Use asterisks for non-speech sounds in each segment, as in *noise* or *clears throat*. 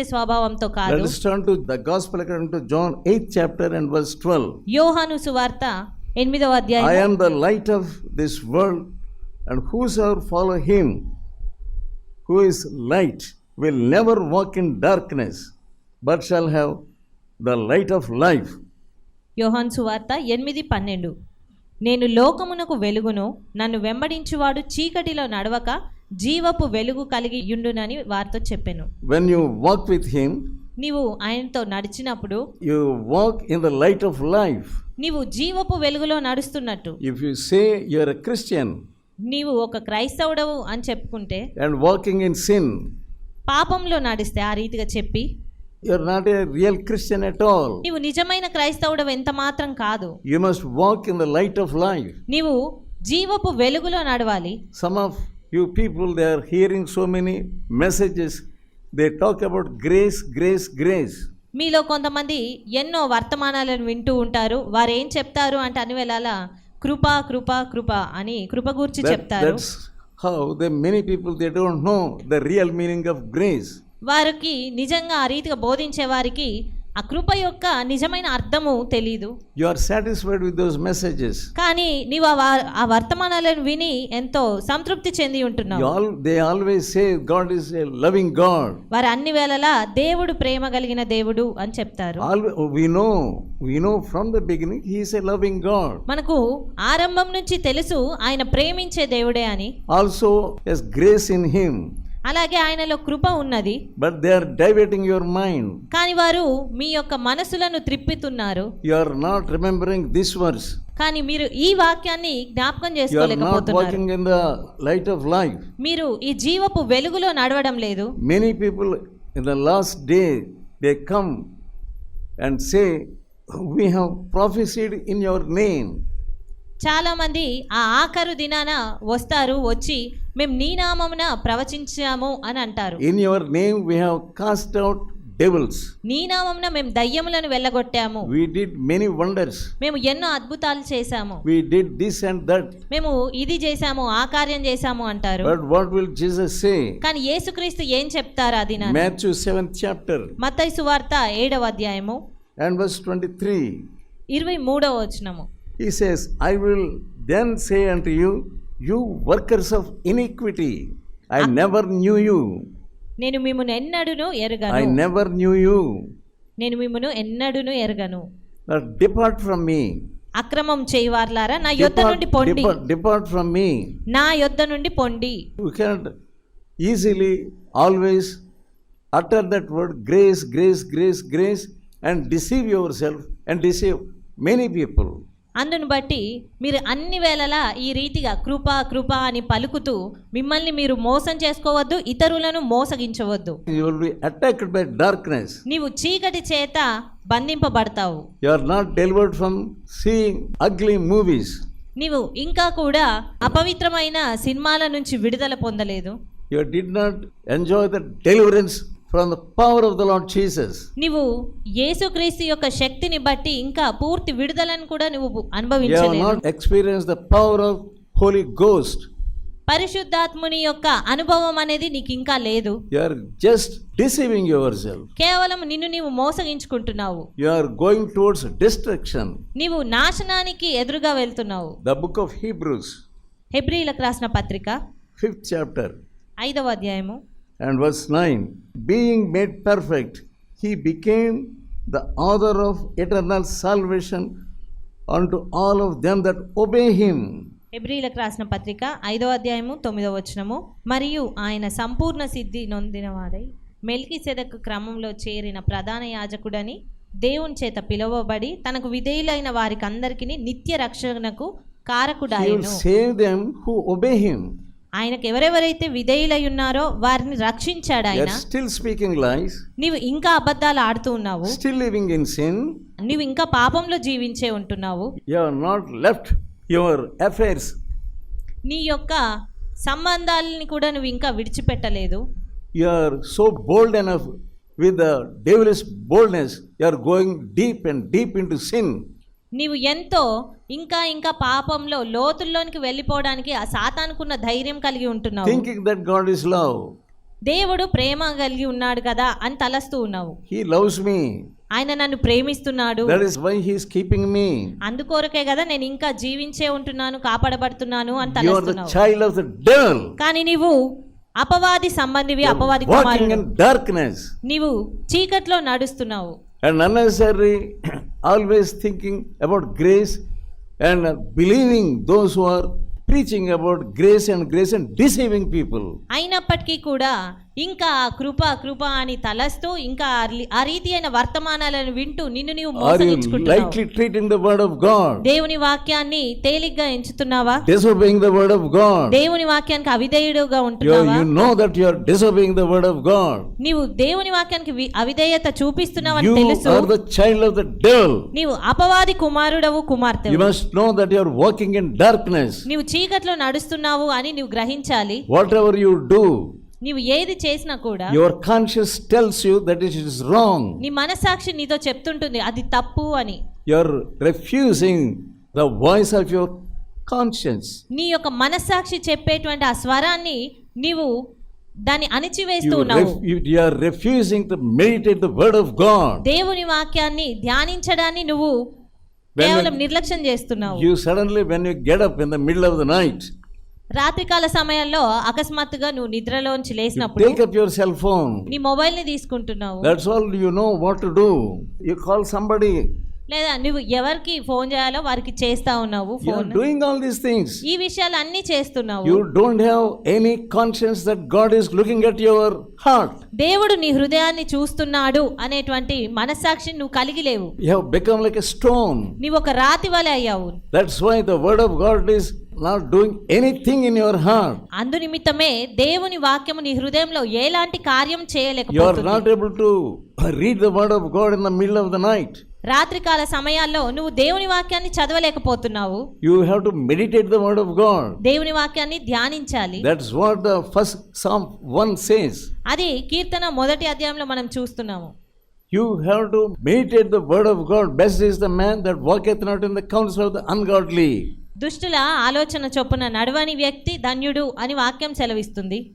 చేసే స్వభావంతో కాదు. నేను లోకమునకు వెలుగును నన్ను వెంబడించువాడు చీకటిలో నడవక జీవపు వెలుగు కలిగి యుండునని వారితో చెప్పాను. When you walk with him నీవు ఆయనతో నడిచినప్పుడు you walk in the light of life నీవు జీవపు వెలుగులో నడుస్తున్నట్టు. If you say you Christian నీవు ఒక క్రైస్తవుడవు అని చెప్పుకుంటే అండ్ వర్కింగ్ ఇన్ సిన్ పాపంలో నడిస్తే ఆ రీతిగా చెప్పి you're not a real Christian at all నీవు నిజమైన క్రైస్తవుడవు ఎంత మాత్రం కాదు. You must walk in the light of life నీవు జీవపు వెలుగులో నడవాలి. Some of you people they are hearing so many messages they talk about grace grace grace మీలో కొంతమంది ఎన్నో వర్తమానాలను వింటూ ఉంటారు. వారు ఏం చెప్తారు అంటే అన్ని వేళ కృప కృప కృప అని కృప గురించి చెప్తారు. How the many people they don't know the real meaning of grace వారికి నిజంగా ఆ రీతిగా బోధించే వారికి ఆ కృప యొక్క నిజమైన అర్థము తెలియదు you are satisfied with those messages కానీ నీవు ఆ వర్తమానాలను విని ఎంతో సంతృప్తి చెంది ఉంటున్నావు. All they always say God is a loving God వారు అన్ని వేళలా దేవుడు ప్రేమ కలిగిన దేవుడు అని చెప్తారు. All we know we know from the beginning he is a loving God మనకు ఆరంభం నుంచి తెలుసు ఆయన ప్రేమించే దేవుడే అని. Also as grace in him అలాగే ఆయనలో కృప ఉన్నది. But they are diverting your mind కానీ వారు మీ యొక్క మనసులను త్రిప్పుతున్నారు. You are not remembering this verse కానీ మీరు ఈ వాక్యాన్ని జ్ఞాపకం చేసుకోలేకపోతున్నారు. మీరు ఈ జీవపు వెలుగులో నడవడం లేదు. Many people in the last day they come and say we have prophesied in your name చాలా మంది ఆ ఆఖరు దినాన వస్తారు వచ్చి మేము నీ నామమున ప్రవచించాము అని అంటారు In your name we have cast out devils. నీ నామమున మేము దయ్యములను వెళ్ళగొట్టాము We did many wonders. మేము ఎన్నో అద్భుతాలు చేశాము We did this and that. మేము ఇది చేశాము ఆ కార్యం చేశాము అంటారు But what will Jesus say? కానీ యేసుక్రీస్తు ఏం చెప్తారు ఆ దినాన Matthew 7th chapter మత్తయి సువార్త ఏడవ అధ్యాయము and verse 23. ఇరవై మూడవ వచనము He says, I will then say unto you, you workers of iniquity, I never knew you. నేను మిమ్మను ఎన్నడును I ఎరగను never knew you. నేను మిమ్మను ఎన్నడును ఎరగను But depart from me. అక్రమం చేయవార్లారా నా యొద్ద Depart, నుండి పొండి depart, depart from me. నా యొద్ద నుండి పొండి You cannot easily always utter that word grace, grace, grace, grace and deceive yourself and deceive many people. అందును బట్టి మీరు అన్ని వేళలా ఈ రీతిగా కృప కృప అని పలుకుతూ మిమ్మల్ని మీరు మోసం చేసుకోవద్దు ఇతరులను మోసగించవద్దు. నీవు చీకటి చేత బంధింపబడతావు from seeing ugly movies. నీవు ఇంకా కూడా అపవిత్రమైన సినిమాల నుంచి విడుదల పొందలేదు You did not enjoy the deliverance from the power of the Lord Jesus. నీవు యేసుక్రీస్తు యొక్క శక్తిని బట్టి ఇంకా పూర్తి విడుదలను కూడా నువ్వు అనుభవించలేదు not experienced the power of Holy Ghost. పరిశుద్ధాత్ముని యొక్క అనుభవం అనేది నీకు ఇంకా లేదు You are just deceiving yourself. కేవలం నిన్ను నీవు మోసగించుకుంటున్నావు You are going towards destruction. నీవు నాశనానికి ఎదురుగా వెళ్తున్నావు The book of Hebrews, హెబ్రీలకు రాసిన పత్రిక fifth chapter, ఐదవ అధ్యాయము and verse 9 Being made perfect, he became the author of eternal salvation unto all of them that obey him. హెబ్రీలకు రాసిన పత్రిక ఐదవ అధ్యాయము తొమ్మిదవ వచనము మరియు ఆయన సంపూర్ణ సిద్ధి నొందినవాడై మెల్కి సెదకు క్రమంలో చేరిన ప్రధాన యాజకుడని దేవుని చేత పిలువబడి తనకు విధేయులైన వారికి అందరికీ నిత్య రక్షణకు కారకుడాయను save them who obey him. ఆయనకు ఎవరెవరైతే విధేయులై ఉన్నారో వారిని రక్షించాడు ఆయన. స్టిల్ స్పీకింగ్ లైస్ నీవు ఇంకా అబద్ధాలు ఆడుతూ ఉన్నావు. స్టిల్ లివింగ్ ఇన్ సిన్ నీవు ఇంకా పాపంలో జీవించే ఉంటున్నావు. You are not left your affairs నీ యొక్క సంబంధాలని కూడా నువ్వు ఇంకా విడిచిపెట్టలేదు. You are so bold enough with the devilish boldness you are going deep and deep into sin నీవు ఎంతో ఇంకా ఇంకా పాపంలో లోతుల్లోనికి వెళ్ళిపోవడానికి ఆ సాతానుకున్న ధైర్యం కలిగి ఉంటున్నావు. Thinking that God is love. దేవుడు ప్రేమ కలిగి ఉన్నాడు కదా అని తలస్తూ ఉన్నావు. He loves me. ఆయన నన్ను ప్రేమిస్తున్నాడు. That is why He is keeping me. అందుకొరకే కదా నేను ఇంకా జీవించే ఉంటున్నాను కాపాడబడుతున్నాను అని You are the తలస్తున్నావు. child of the devil, కానీ నీవు అపవాది సంబంధివి అపవాది walking కుమారుడు in darkness. నీవు చీకట్లో నడుస్తున్నావు. and unnecessary, *clears throat* always thinking about grace and believing those who are preaching about grace and grace and deceiving people. అయినప్పటికీ కూడా ఇంకా కృప కృప అని తలస్తూ ఇంకా ఆ రీతి అయిన వర్తమానాలను వింటూ నిన్ను నీవు లైట్లీ ట్రీటింగ్ ద దేవుని వాక్యాన్ని తేలిగ్గా ఎంచుతున్నావా? దేవుని వాక్యానికి అవిధేయుడుగా ఉంటున్నావా? That you are the word దేవుని వాక్యానికి అవిధేయత చూపిస్తున్నావని తెలుసు. నీవు అపవాది కుమారుడవు కుమార్తె know that you are in darkness నీవు చీకట్లో నడుస్తున్నావు అని నీవు గ్రహించాలి. వాట్ ఎవర్ యు డూ నీవు ఏది చేసినా కూడా your conscience tells you that it is wrong నీ మనసాక్షి నీతో చెప్తుంటుంది అది తప్పు అని. You are refusing the voice of your conscience నీ యొక్క మనసాక్షి చెప్పేటువంటి ఆ స్వరాన్ని నీవు దాన్ని అణచివేస్తున్నావు you are refusing to meditate the word of God దేవుని వాక్యాన్ని ధ్యానించడాన్ని నువ్వు కేవలం నిర్లక్ష్యం చేస్తున్నావు. You suddenly when you get up in the middle of the night రాత్రికాల సమయంలో అకస్మాత్తుగా నువ్వు నిద్రలోంచి లేచినప్పుడు take up your cell phone నీ మొబైల్ తీసుకుంటున్నావు. That's all you know what to do you call somebody లేదా నువ్వు ఎవరికి ఫోన్ చేయాలో వారికి చేస్తా ఉన్నావు phone. Doing all these things ఈ విషయాలు అన్ని చేస్తున్నావు. You don't have any conscience that God is looking at your heart దేవుడు నీ హృదయాన్ని చూస్తున్నాడు అనేటువంటి మనస్సాక్షి నువ్వు కలిగి లేవు. You have become like a stone నీవు ఒక రాతి వలె అయ్యావు. That's why the word of God is not doing anything in your heart. అందు నిమిత్తమే దేవుని వాక్యము నీ హృదయంలో ఎలాంటి కార్యం You are చేయలేకపోతుంది not able to read the word of God in the middle of the night. రాత్రికాల సమయాల్లో నువ్వు దేవుని వాక్యాన్ని చదవలేకపోతున్నావు You have to meditate the word of God. దేవుని వాక్యాన్ని ధ్యానించాలి That's what the first Psalm 1 says. అది కీర్తన మొదటి అధ్యాయంలో మనం చూస్తున్నాము You have to meditate the word of God. Best is the man that walketh not in the counsel of the ungodly. దుష్టుల ఆలోచన చొప్పున నడవని వ్యక్తి ధన్యుడు అని వాక్యం సెలవిస్తుంది.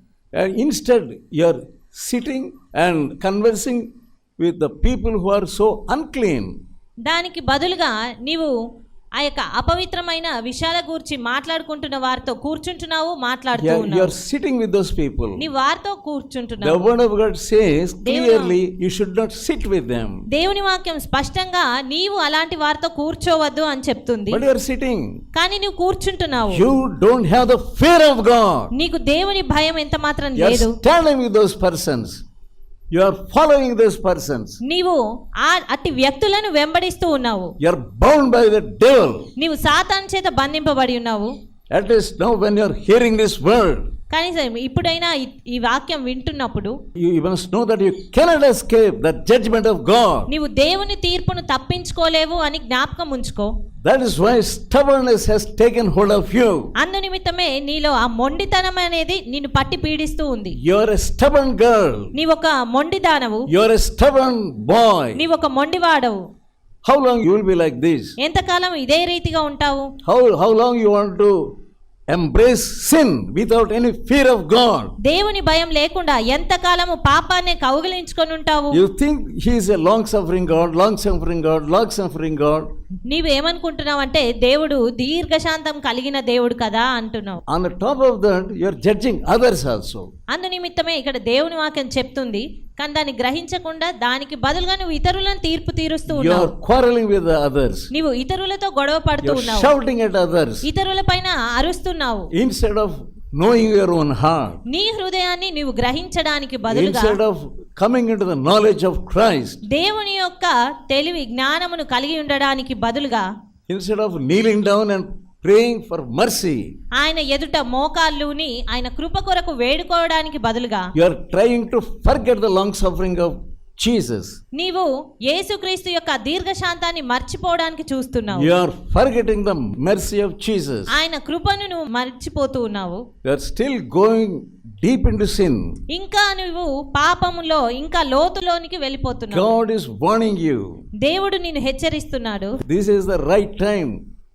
Instead you're sitting and conversing with the people who are so unclean దానికి బదులుగా నీవు ఆ యొక్క అపవిత్రమైన విషయాల గురించి మాట్లాడుకుంటున్న వారితో కూర్చుంటున్నావు మాట్లాడుతూ are sitting with those people నీ వారితో కూర్చుంటున్నావు. Clearly you should not sit with them దేవుని వాక్యం స్పష్టంగా నీవు అలాంటి వారితో కూర్చోవద్దు అని చెప్తుంది. సిట్టింగ్ కానీ నువ్వు కూర్చుంటున్నావు. యు డోంట్ నీకు దేవుని భయం ఎంత మాత్రం లేదు. Standing with persons you are following this persons నీవు ఆ అట్టి వ్యక్తులను వెంబడిస్తూ ఉన్నావు. You are bound by the devil నీవు సాతాను చేత బంధింపబడి ఉన్నావు. At least now when you are hearing this word కనీసం ఇప్పుడైనా ఈ- వాక్యం వింటున్నప్పుడు you, you must know that you cannot escape the judgment of God. నీవు దేవుని తీర్పును తప్పించుకోలేవు అని జ్ఞాపకం ఉంచుకో That is why stubbornness has taken hold of you. అందు నిమిత్తమే నీలో ఆ మొండితనం అనేది నిన్ను పట్టి పీడిస్తూ ఉంది You are a stubborn girl. నీవు ఒక మొండిదానవు You are a stubborn boy. నీవు ఒక మొండివాడవు How long you will be like this? ఎంతకాలం ఇదే రీతిగా ఉంటావు How, how long you want to embrace sin without any fear of God? దేవుని భయం లేకుండా ఎంతకాలము పాపాన్ని కౌగిలించుకొని ఉంటావు You think He is a long suffering God, long suffering God, long suffering God. నీవు ఏమనుకుంటున్నావు అంటే దేవుడు దీర్ఘశాంతం కలిగిన దేవుడు కదా అంటున్నావు top of that, you are judging others also. అందు నిమిత్తమే ఇక్కడ దేవుని వాక్యం చెప్తుంది కానీ దాన్ని గ్రహించకుండా దానికి బదులుగా నువ్వు ఇతరులను తీర్పు తీరుస్తూ are quarreling with the others. నీవు ఇతరులతో గొడవ పడుతూ ఉన్నావు shouting at others ఇతరుల పైన అరుస్తున్నావు instead of knowing your own heart. నీ హృదయాన్ని నీవు గ్రహించడానికి బదులుగా Instead of coming into the knowledge of Christ. దేవుని యొక్క తెలివి జ్ఞానమును కలిగి ఉండడానికి బదులుగా Instead of kneeling down and praying for mercy. ఆయన ఎదుట మోకాళ్ళుని ఆయన కృప కొరకు వేడుకోవడానికి బదులుగా You are trying to forget the long suffering of Jesus. నీవు యేసుక్రీస్తు యొక్క దీర్ఘశాంతాన్ని మర్చిపోవడానికి చూస్తున్నావు You are forgetting the mercy of Jesus. ఆయన కృపను నువ్వు మర్చిపోతూ ఉన్నావు You are still going deep into sin. ఇంకా నువ్వు పాపములో ఇంకా లోతులోనికి వెళ్ళిపోతున్నావు God is warning you. దేవుడు నిన్ను హెచ్చరిస్తున్నాడు This is the right time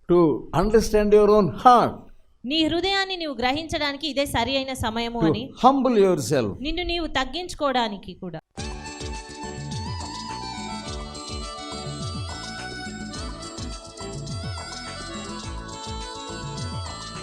to understand your own heart. నీ హృదయాన్ని నీవు గ్రహించడానికి ఇదే సరి అయిన సమయము అని to humble yourself నిన్ను నీవు తగ్గించుకోవడానికి కూడా